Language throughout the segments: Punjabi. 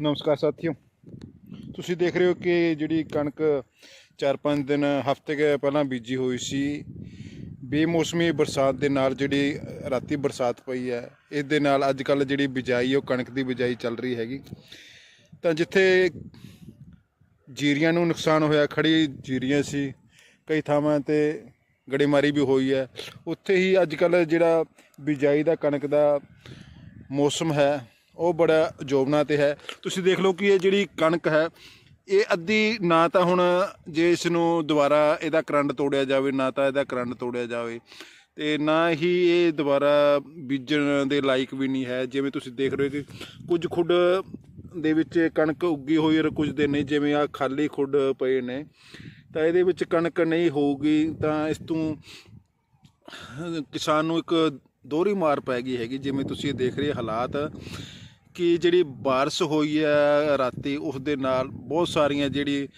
ਨਮਸਕਾਰ ਸਾਥੀਓ। ਤੁਸੀਂ ਦੇਖ ਰਹੇ ਹੋ ਕਿ ਜਿਹੜੀ ਕਣਕ 4-5 ਦਿਨ, ਹਫ਼ਤੇ ਕੇ ਪਹਿਲਾਂ ਬੀਜੀ ਹੋਈ ਸੀ, ਬੇਮੌਸਮੀ ਬਰਸਾਤ ਦੇ ਨਾਲ ਜਿਹੜੀ ਰਾਤੀ ਬਰਸਾਤ ਪਈ ਹੈ ਇਸ ਦੇ ਨਾਲ ਅੱਜ ਕੱਲ ਜਿਹੜੀ ਬਿਜਾਈ, ਉਹ ਕਣਕ ਦੀ ਬਿਜਾਈ ਚੱਲ ਰਹੀ ਹੈਗੀ। ਤਾਂ ਜਿੱਥੇ ਜੀਰੀਆਂ ਨੂੰ ਨੁਕਸਾਨ ਹੋਇਆ ਖੜੀ ਜੀਰੀਆਂ ਸੀ, ਕਈ ਥਾਵਾਂ ਤੇ ਗੜੇਮਾਰੀ ਵੀ ਹੋਈ ਹੈ, ਉੱਥੇ ਹੀ ਅੱਜ ਕੱਲ ਜਿਹੜਾ ਬਿਜਾਈ ਦਾ ਕਣਕ ਦਾ ਮੌਸਮ ਹੈ ਉਹ ਬੜਾ ਜੋਬਨਾ ਤੇ ਹੈ। ਤੁਸੀਂ ਦੇਖ ਲਓ ਕਿ ਇਹ ਜਿਹੜੀ ਕਣਕ ਹੈ, ਇਹ ਅੱਧੀ ਨਾ ਤਾਂ ਹੁਣ ਜੇ ਇਸ ਨੂੰ ਦੁਬਾਰਾ ਇਹਦਾ ਕਰੰਟ ਤੋੜਿਆ ਜਾਵੇ, ਨਾ ਤਾਂ ਇਹਦਾ ਕਰੰਟ ਤੋੜਿਆ ਜਾਵੇ ਤੇ ਨਾ ਹੀ ਇਹ ਦੁਬਾਰਾ ਬੀਜਣ ਦੇ ਲਾਇਕ ਵੀ ਨਹੀਂ ਹੈ। ਜਿਵੇਂ ਤੁਸੀਂ ਦੇਖ ਰਹੇ ਹੋ ਕਿ ਕੁਝ ਖੁੱਡ ਦੇ ਵਿੱਚ ਕਣਕ ਉੱਗੀ ਹੋਈ ਔਰ ਕੁਝ ਦੇ ਨਹੀਂ, ਜਿਵੇਂ ਆ ਖਾਲੀ ਖੁੱਡ ਪਏ ਨੇ, ਤਾਂ ਇਹਦੇ ਵਿੱਚ ਕਣਕ ਨਹੀਂ ਹੋਊਗੀ, ਤਾਂ ਇਸ ਤੋਂ ਕਿਸਾਨ ਨੂੰ ਇੱਕ ਦੋਹਰੀ ਮਾਰ ਪੈ ਗਈ ਹੈਗੀ। ਜਿਵੇਂ ਤੁਸੀਂ ਇਹ ਦੇਖ ਰਹੇ ਹਾਲਾਤ ਕਿ ਜਿਹੜੀ ਬਾਰਿਸ਼ ਹੋਈ ਹੈ ਰਾਤੀ ਉਸ ਦੇ ਨਾਲ ਬਹੁਤ ਸਾਰੀਆਂ ਜਿਹੜੀ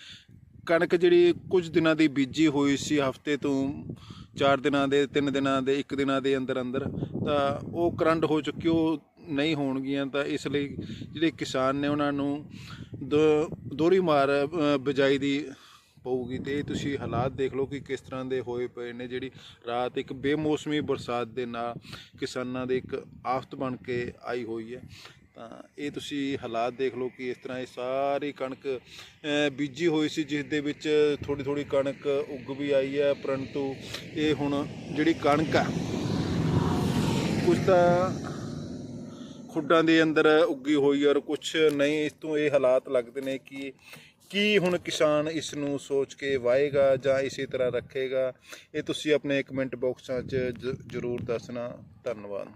ਕਣਕ ਜਿਹੜੀ ਕੁਝ ਦਿਨਾਂ ਦੀ ਬੀਜੀ ਹੋਈ ਸੀ ਹਫ਼ਤੇ ਤੋਂ 4 ਦਿਨਾਂ ਦੇ 3 ਦਿਨਾਂ ਦੇ 1 ਦਿਨਾਂ ਦੇ ਅੰਦਰ ਅੰਦਰ ਤਾਂ ਉਹ ਕਰੰਟ ਹੋ ਚੁੱਕੀ ਉਹ ਨਹੀਂ ਹੋਣਗੀਆਂ ਤਾਂ ਇਸ ਲਈ ਜਿਹੜੇ ਕਿਸਾਨ ਨੇ ਉਹਨਾਂ ਨੂੰ ਦੋ- ਦੋਹਰੀ ਮਾਰ ਅ, ਬਿਜਾਈ ਦੀ ਪਊਗੀ। ਤੇ ਤੁਸੀਂ ਹਾਲਾਤ ਦੇਖ ਲਓ ਕਿ ਕਿਸ ਤਰ੍ਹਾਂ ਦੇ ਹੋਏ ਪਏ ਨੇ ਜਿਹੜੀ ਰਾਤ ਇੱਕ ਬੇਮੌਸਮੀ ਬਰਸਾਤ ਦੇ ਨਾਲ ਕਿਸਾਨਾਂ ਦੇ ਇੱਕ ਆਫਤ ਬਣ ਕੇ ਆਈ ਹੋਈ ਹੈ। ਤਾਂ ਇਹ ਤੁਸੀਂ ਹਾਲਾਤ ਦੇਖ ਲਓ ਕਿ ਇਸ ਤਰ੍ਹਾਂ ਇਹ ਸਾਰੀ ਕਣਕ ਬੀਜੀ ਹੋਈ ਸੀ, ਜਿਸ ਦੇ ਵਿੱਚ ਥੋੜੀ ਥੋੜੀ ਕਣਕ ਉੱਗ ਵੀ ਆਈ ਹੈ, ਪਰੰਤੂ ਇਹ ਹੁਣ ਜਿਹੜੀ ਕਣਕ ਆ ਕੁਝ ਤਾਂ ਖੁੱਡਾਂ ਦੇ ਅੰਦਰ ਉੱਗੀ ਹੋਈ ਔਰ ਕੁਝ ਨਹੀਂ, ਇਸ ਤੋਂ ਇਹ ਹਾਲਾਤ ਲੱਗਦੇ ਨੇ ਕਿ ਕੀ ਹੁਣ ਕਿਸਾਨ ਇਸ ਨੂੰ ਸੋਚ ਕੇ ਵਾਏਗਾ ਜਾਂ ਇਸੇ ਤਰ੍ਹਾਂ ਰੱਖੇਗਾ, ਇਹ ਤੁਸੀਂ ਆਪਣੇ ਕਮੈਂਟ ਬਾਕਸਾਂ 'ਚ ਜ਼ਰੂਰ ਦੱਸਣਾ। ਧੰਨਵਾਦ।